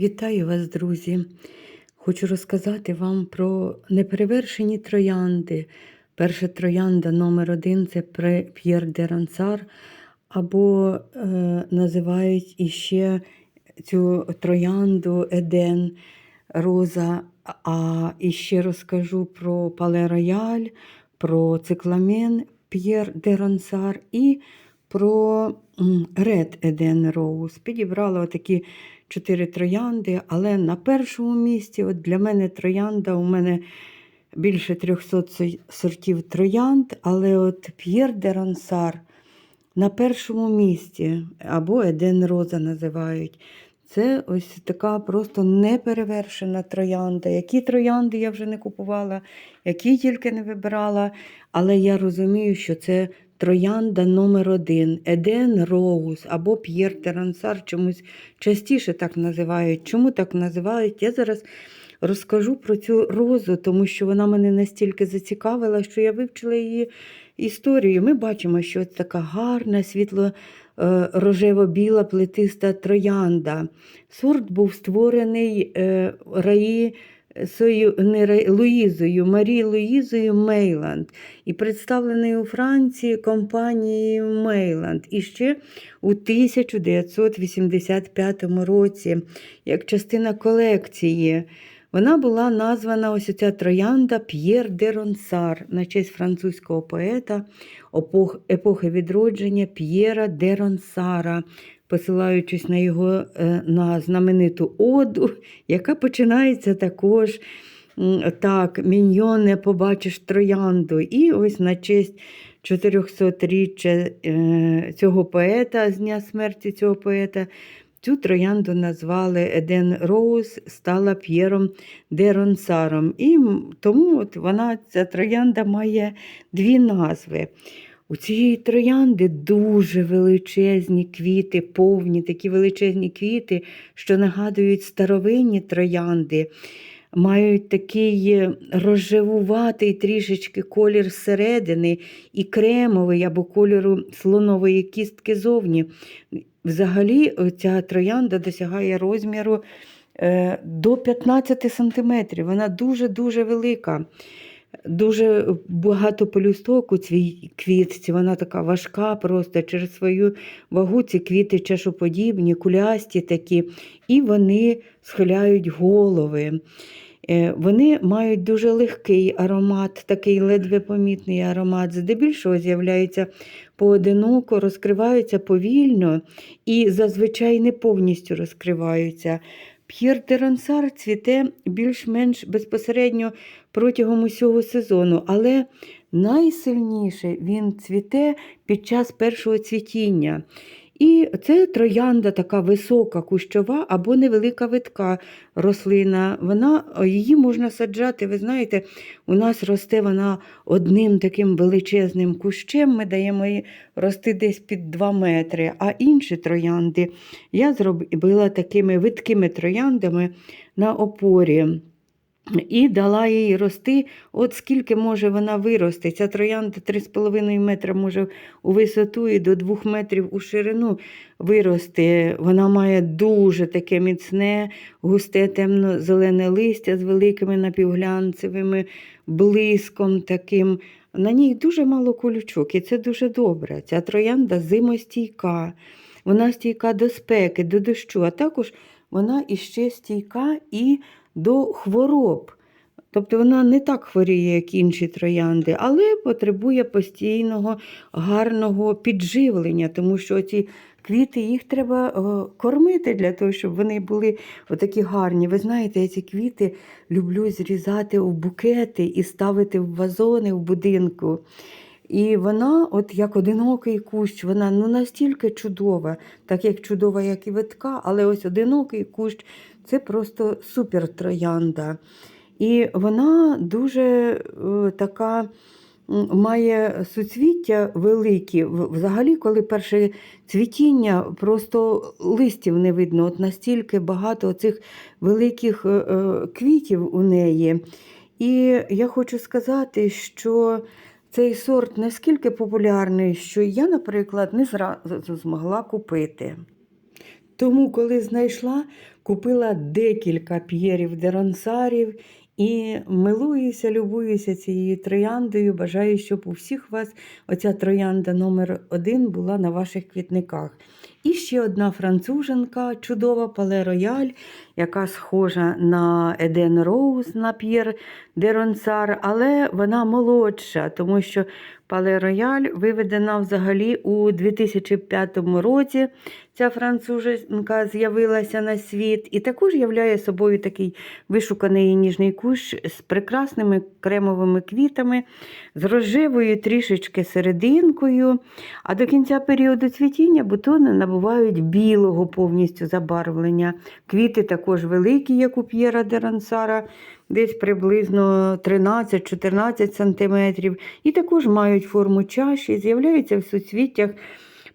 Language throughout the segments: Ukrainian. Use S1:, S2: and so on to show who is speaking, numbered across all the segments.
S1: Вітаю вас, друзі! Хочу розказати вам про неперевершені троянди. Перша троянда номер один це П'єр де Рансар, або е, називають іще цю троянду Еден Роза. А іще розкажу про Пале Рояль, про цикламен П'єр де Рансар і про Ред Еден Роуз. Підібрала отакі чотири троянди, але на першому місці, от для мене троянда, у мене більше 300 сортів троянд, але от П'єр де Рансар на першому місці, або Еден Роза називають. Це ось така просто неперевершена троянда. Які троянди я вже не купувала, які тільки не вибирала. Але я розумію, що це троянда номер один Еден Роуз або П'єр Терансар, чомусь частіше так називають. Чому так називають? Я зараз розкажу про цю розу, тому що вона мене настільки зацікавила, що я вивчила її історію. Ми бачимо, що це така гарна, світло е, рожево-біла плетиста троянда. Сорт був створений е, Раї Сою, не Луїзою, Марі Луїзою Мейланд. І представлений у Франції компанією Мейланд. І ще у 1985 році як частина колекції. Вона була названа ось ця троянда П'єр де Ронсар на честь французького поета епохи відродження П'єра де Ронсара, посилаючись на його е, на знамениту оду, яка починається також так, міньйоне побачиш троянду. І ось на честь 400-річчя е, цього поета, з дня смерті цього поета, Цю троянду назвали Еден Роуз, стала П'єром де Ронсаром. І тому от вона, ця троянда має дві назви. У цієї троянди дуже величезні квіти, повні такі величезні квіти, що нагадують старовинні троянди. Мають такий е, розживуватий трішечки колір зсередини і кремовий або кольору слонової кістки зовні. Взагалі, ця троянда досягає розміру е, до 15 сантиметрів. Вона дуже-дуже велика. Дуже багато полюсток у цій квітці, вона така важка просто через свою вагу ці квіти чашоподібні, кулясті такі, і вони схиляють голови. Е, Вони мають дуже легкий аромат, такий ледве помітний аромат. Здебільшого з'являються поодиноко, розкриваються повільно і зазвичай не повністю розкриваються. П'єр Терансар цвіте більш-менш безпосередньо протягом усього сезону, але найсильніше він цвіте під час першого цвітіння. І це троянда така висока, кущова або невелика витка рослина. Вона, її можна саджати. Ви знаєте, у нас росте вона одним таким величезним кущем. Ми даємо їй рости десь під 2 метри. А інші троянди я зробила такими виткими трояндами на опорі. І дала їй рости, от скільки може вона вирости. Ця троянда 3,5 метра може у висоту і до 2 метрів у ширину вирости. Вона має дуже таке міцне, густе темно-зелене листя з великими напівглянцевими блиском таким. На ній дуже мало колючок, і це дуже добре. Ця троянда зимостійка, вона стійка до спеки, до дощу, а також вона іще стійка і до хвороб. Тобто вона не так хворіє, як інші троянди, але потребує постійного гарного підживлення, тому що ці квіти їх треба е, кормити для того, щоб вони були отакі гарні. Ви знаєте, я ці квіти люблю зрізати у букети і ставити в вазони в будинку. І вона, от як одинокий кущ, вона ну настільки чудова, так як чудова, як і витка, але ось одинокий кущ це просто супер троянда. І вона дуже е, така має суцвіття великі. Взагалі, коли перше цвітіння, просто листів не видно. От настільки багато цих великих е, е, квітів у неї. І я хочу сказати, що цей сорт наскільки популярний, що я, наприклад, не зразу змогла купити. Тому, коли знайшла, купила декілька п'єрів деронсарів і милуюся, любуюся цією трояндою. Бажаю, щоб у всіх вас оця троянда номер один була на ваших квітниках. І ще одна француженка, чудова Пале Рояль, яка схожа на Еден Роуз, на П'єр Деронсар, але вона молодша, тому що Пале Рояль виведена взагалі у 2005 році. Ця француженка з'явилася на світ і також являє собою такий вишуканий ніжний кущ з прекрасними кремовими квітами, з рожевою трішечки серединкою. А до кінця періоду цвітіння бутони набувають білого повністю забарвлення. Квіти також великі, як у П'єра де Рансара, десь приблизно 13-14 см. І також мають форму чаші, з'являються в суцвіттях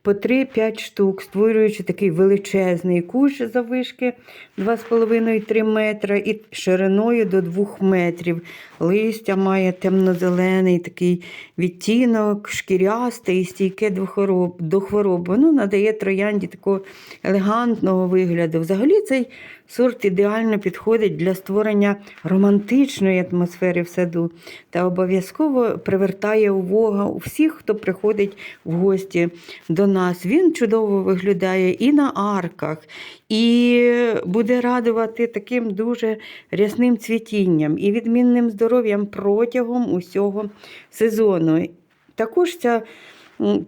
S1: по 3-5 штук, створюючи такий величезний кущ завишки 2,5-3 метра і шириною до 2 метрів. Листя має темно-зелений такий відтінок, шкірястий, стійке до хвороб. Воно надає троянді такого елегантного вигляду. Взагалі цей сорт ідеально підходить для створення романтичної атмосфери в саду та обов'язково привертає увагу у всіх, хто приходить в гості до нас. Він чудово виглядає і на арках, і буде радувати таким дуже рясним цвітінням і відмінним здоров'ям протягом усього сезону. Також ця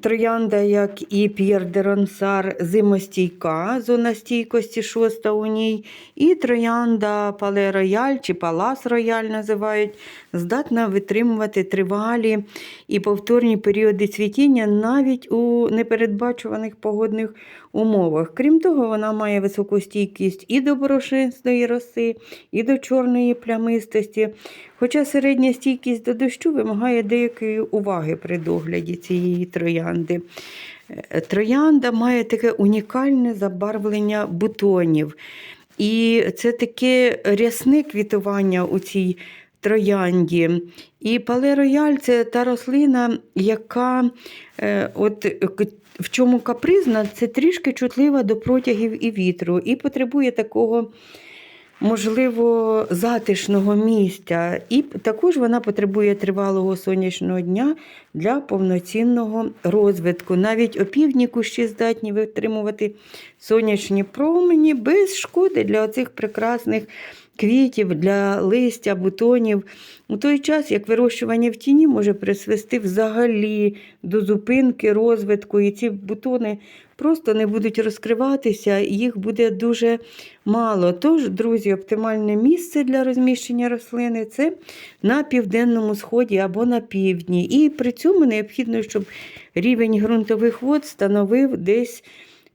S1: троянда, як і П'єр де Ронсар, зимостійка, зона стійкості шоста у ній, і троянда Пале Рояль чи Палас Рояль називають, здатна витримувати тривалі і повторні періоди цвітіння навіть у непередбачуваних погодних умовах. Крім того, вона має високу стійкість і до борошинної роси, і до чорної плямистості. Хоча середня стійкість до дощу вимагає деякої уваги при догляді цієї троянди. Е, Троянда має таке унікальне забарвлення бутонів. І це таке рясне квітування у цій троянді. І пале рояль це та рослина, яка е, от, в чому капризна, це трішки чутлива до протягів і вітру, і потребує такого. Можливо, затишного місця, і також вона потребує тривалого сонячного дня для повноцінного розвитку. Навіть опівдні кущі здатні витримувати сонячні промені без шкоди для оцих прекрасних квітів, для листя, бутонів. У той час, як вирощування в тіні може призвести взагалі до зупинки розвитку, і ці бутони просто не будуть розкриватися, їх буде дуже мало. Тож, друзі, оптимальне місце для розміщення рослини це на південному сході або на півдні. І при цьому необхідно, щоб рівень ґрунтових вод становив десь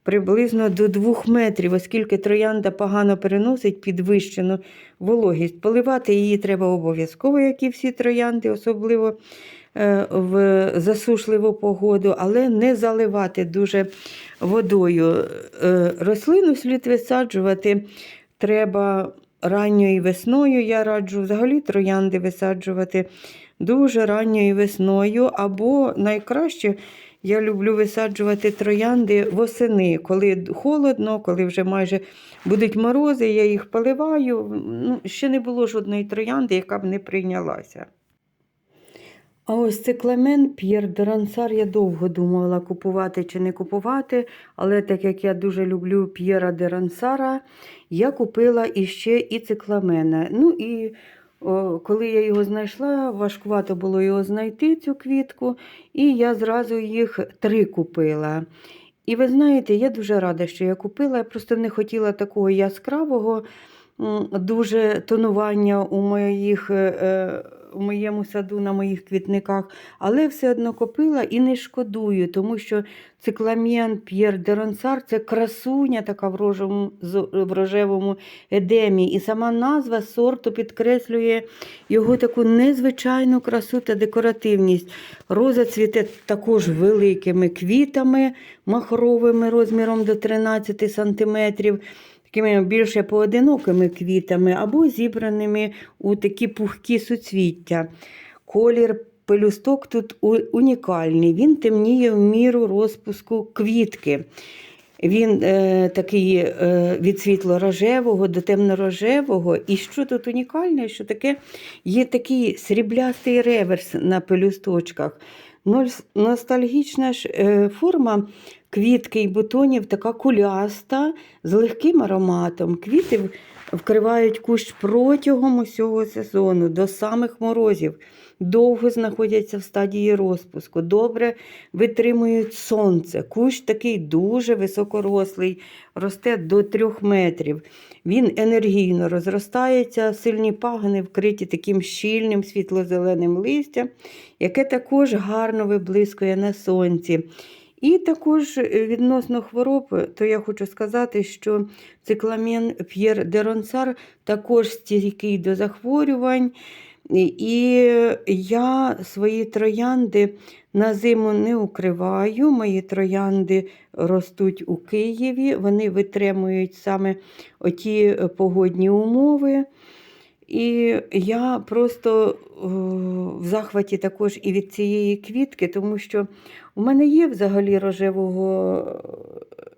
S1: приблизно до 2 метрів, оскільки троянда погано переносить підвищену вологість. Поливати її треба обов'язково, як і всі троянди, особливо е, в засушливу погоду, але не заливати дуже водою. Е, Рослину слід висаджувати треба ранньою весною. Я раджу взагалі троянди висаджувати дуже ранньою весною, або найкраще. Я люблю висаджувати троянди восени, коли холодно, коли вже майже будуть морози, я їх поливаю. Ну, ще не було жодної троянди, яка б не прийнялася. А ось цикламен П'єр де Рансар я довго думала, купувати чи не купувати, але так як я дуже люблю П'єра де Рансара, я купила іще і цикламена. Ну і коли я його знайшла, важкувато було його знайти, цю квітку, і я зразу їх три купила. І ви знаєте, я дуже рада, що я купила. Я просто не хотіла такого яскравого дуже тонування у моїх. У моєму саду, на моїх квітниках, але все одно купила і не шкодую, тому що цикламен П'єр де Ронсар це красуня така в рожевому, в рожевому едемі. І сама назва сорту підкреслює його таку незвичайну красу та декоративність. Роза цвіте також великими квітами махровими розміром до 13 сантиметрів такими більше поодинокими квітами або зібраними у такі пухкі суцвіття. Колір пелюсток тут унікальний, він темніє в міру розпуску квітки. Він е, такий е, від світло-рожевого до темно-рожевого. І що тут унікальне, що таке є такий сріблястий реверс на пелюсточках. Ностальгічна ж е, форма квітки і бутонів така куляста, з легким ароматом. Квіти вкривають кущ протягом усього сезону, до самих морозів. Довго знаходяться в стадії розпуску, добре витримують сонце. Кущ такий дуже високорослий, росте до трьох метрів. Він енергійно розростається, сильні пагани вкриті таким щільним світло-зеленим листям, яке також гарно виблискує на сонці. І також е, відносно хвороб, то я хочу сказати, що цикламен П'єр де Ронсар також стійкий до захворювань. І я свої троянди на зиму не укриваю. Мої троянди ростуть у Києві, вони витримують саме оті е, погодні умови. І я просто в захваті також і від цієї квітки, тому що у мене є взагалі рожевого е,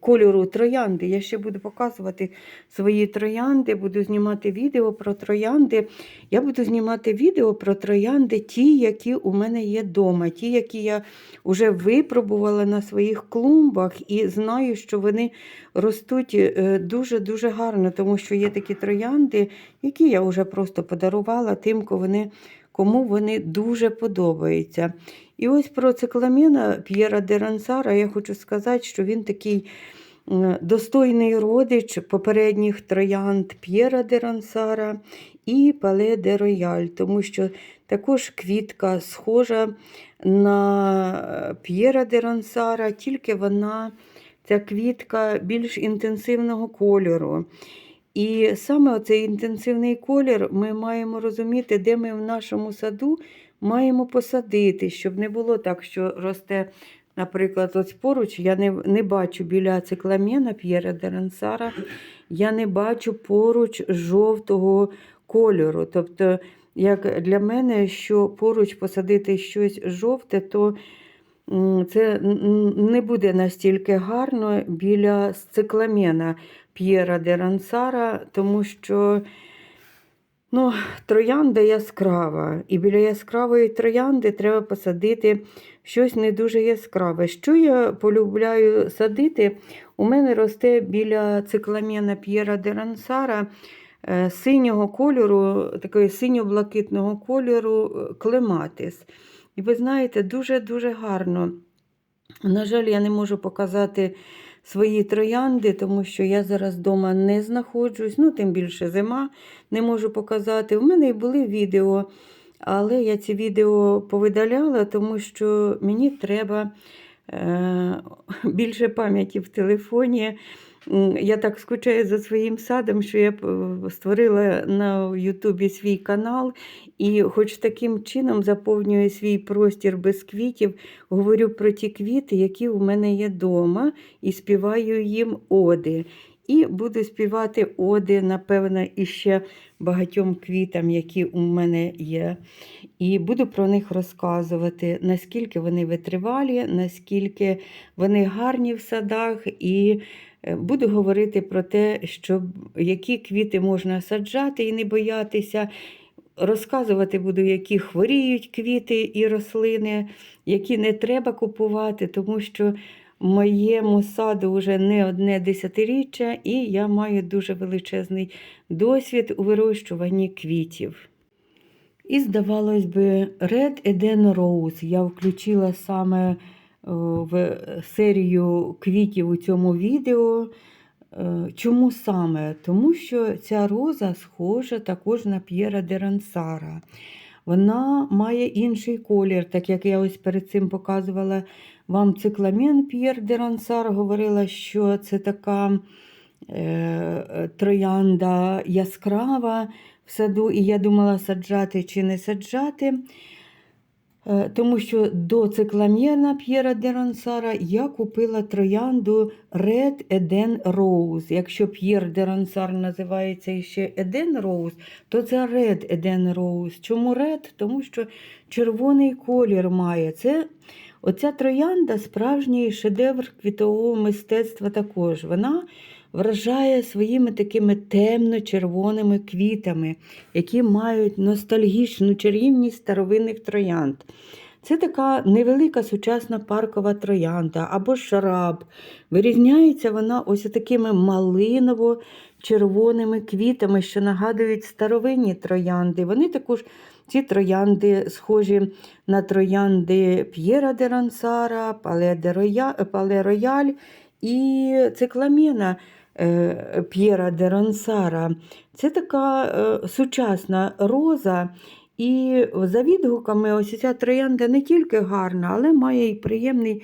S1: кольору троянди. Я ще буду показувати свої троянди, буду знімати відео про троянди. Я буду знімати відео про троянди, ті, які у мене є вдома, ті, які я вже випробувала на своїх клумбах, і знаю, що вони ростуть е, дуже-дуже гарно, тому що є такі троянди, які я вже просто подарувала тим, кого вони, кому вони дуже подобаються. І ось про цикламена П'єра де Рансара я хочу сказати, що він такий достойний родич попередніх троянд П'єра де Рансара і Пале де Рояль, тому що також квітка схожа на П'єра де Рансара, тільки вона, ця квітка більш інтенсивного кольору. І саме оцей інтенсивний колір ми маємо розуміти, де ми в нашому саду маємо посадити, щоб не було так, що росте, наприклад, ось поруч, я не, не бачу біля цикламена П'єра де Рансара, я не бачу поруч жовтого кольору. Тобто, як для мене, що поруч посадити щось жовте, то це не буде настільки гарно біля цикламена П'єра де Рансара, тому що ну, троянда яскрава, і біля яскравої троянди треба посадити щось не дуже яскраве. Що я полюбляю садити? У мене росте біля цикламена П'єра де Рансара е, синього кольору, такого синьо-блакитного кольору е, клематис. І ви знаєте, дуже-дуже гарно. На жаль, я не можу показати свої троянди, тому що я зараз вдома не знаходжусь, ну, тим більше зима не можу показати. У мене і були відео, але я ці відео повидаляла, тому що мені треба е, більше пам'яті в телефоні. Я так скучаю за своїм садом, що я е, створила на Ютубі свій канал і хоч таким чином заповнюю свій простір без квітів, говорю про ті квіти, які у мене є вдома, і співаю їм оди. І буду співати оди, напевно, іще багатьом квітам, які у мене є. І буду про них розказувати, наскільки вони витривалі, наскільки вони гарні в садах. І буду говорити про те, що які квіти можна саджати і не боятися. Розказувати буду, які хворіють квіти і рослини, які не треба купувати, тому що моєму саду вже не одне десятиріччя, і я маю дуже величезний досвід у вирощуванні квітів. І, здавалось би, Red Eden Rose я включила саме е, в серію квітів у цьому відео. Е, Чому саме? Тому що ця роза схожа також на П'єра де Рансара. Вона має інший колір, так як я ось перед цим показувала вам цикламен П'єр де Рансар, говорила, що це така е, троянда яскрава в саду, і я думала саджати чи не саджати. Е, Тому що до цикламена П'єра де Рансара я купила троянду Red Eden Rose. Якщо П'єр де Рансар називається ще Eden Rose, то це Red Eden Rose. Чому Red? Тому що червоний колір має. Це Оця троянда справжній шедевр квітового мистецтва також. Вона вражає своїми такими темно-червоними квітами, які мають ностальгічну чарівність старовинних троянд. Це така невелика сучасна паркова троянда або шраб. Вирізняється вона ось такими малиново-червоними квітами, що нагадують старовинні троянди. Вони також, ці троянди, схожі на троянди П'єра де Рансара, Пале, де Роя- Пале Рояль і цикламена П'єра де Рансара. Це така е, сучасна роза. І за відгуками, ось ця троянда не тільки гарна, але має і приємний,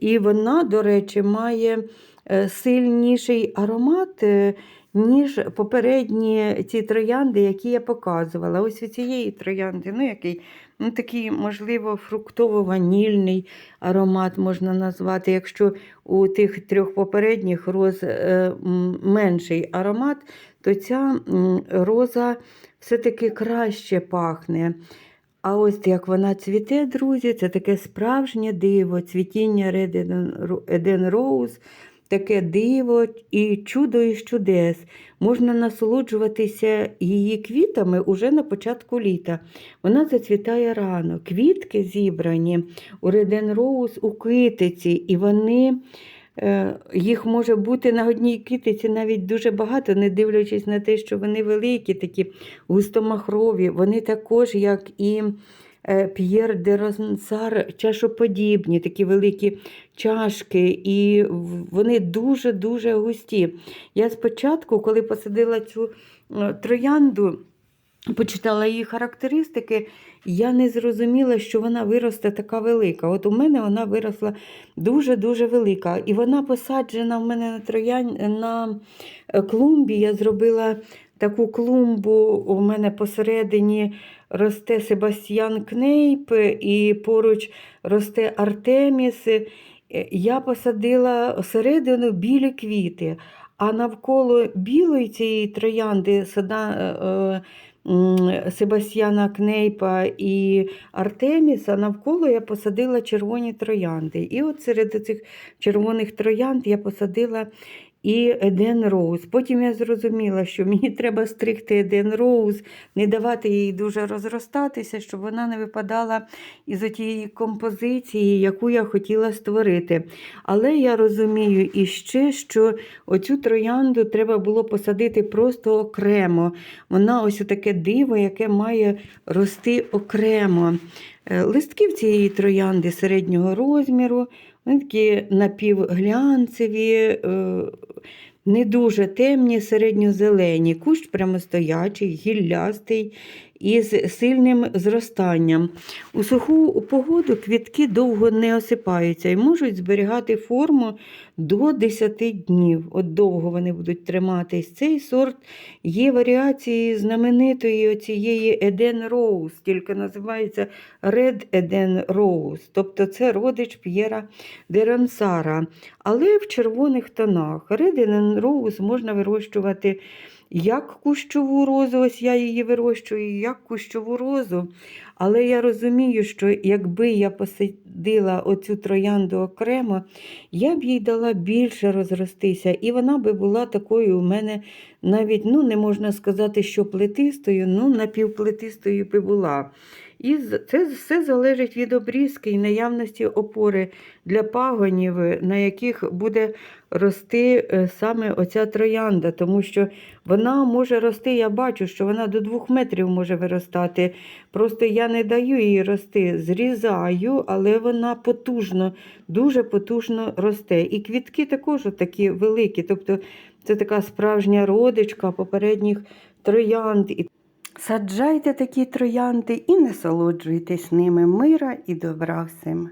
S1: і вона, до речі, має е, сильніший аромат, е, ніж попередні ці троянди, які я показувала. Ось у цієї троянди, ну який ну, такий, можливо, фруктово-ванільний аромат можна назвати. Якщо у тих трьох попередніх роз е, менший аромат, то ця роза все-таки краще пахне. А ось як вона цвіте, друзі, це таке справжнє диво, цвітіння Red Eden Rose, таке диво і чудо із чудес. Можна насолоджуватися її квітами уже на початку літа. Вона зацвітає рано. Квітки зібрані у Red Rose у китиці, і вони. Е, Їх може бути на одній китиці навіть дуже багато, не дивлячись на те, що вони великі, такі густомахрові. Вони також, як і П'єр де Ронсар, чашоподібні, такі великі чашки, і вони дуже-дуже густі. Я спочатку, коли посадила цю е, троянду, почитала її характеристики, я не зрозуміла, що вона виросте така велика. От у мене вона виросла дуже-дуже велика. І вона посаджена в мене на троян... на е, клумбі. Я зробила таку клумбу. У мене посередині росте Себастьян Кнейп, і поруч росте Артеміс. Е, Я посадила всередину білі квіти. А навколо білої цієї троянди сада, е, е, Себастьяна Кнейпа і Артеміса, навколо я посадила червоні троянди. І от серед цих червоних троянд я посадила і Еден Роуз. Потім я зрозуміла, що мені треба стригти Еден Роуз, не давати їй дуже розростатися, щоб вона не випадала із тієї композиції, яку я хотіла створити. Але я розумію іще, що оцю троянду треба було посадити просто окремо. Вона ось таке диво, яке має рости окремо. Е, Листки в цієї троянди середнього розміру, вони такі напівглянцеві, е, не дуже темні, середньозелені, кущ прямостоячий, гіллястий із сильним зростанням. У суху погоду квітки довго не осипаються і можуть зберігати форму до 10 днів. От довго вони будуть триматись. Цей сорт є варіації знаменитої цієї Eden Rose, тільки називається Red Eden Rose, тобто це родич П'єра де Рансара, але в червоних тонах. Red Eden Rose можна вирощувати як кущову розу, ось я її вирощую, як кущову розу. Але я розумію, що якби я посадила оцю троянду окремо, я б їй дала більше розростися, і вона би була такою у мене навіть, ну, не можна сказати, що плетистою, ну, напівплетистою би була. І це все залежить від обрізки і наявності опори для пагонів, на яких буде рости е, саме оця троянда, тому що вона може рости, я бачу, що вона до двох метрів може виростати. Просто я не даю їй рости, зрізаю, але вона потужно, дуже потужно росте. І квітки також такі великі. Тобто це така справжня родичка попередніх троянд. Саджайте такі троянди і насолоджуйтесь ними мира і добра всім.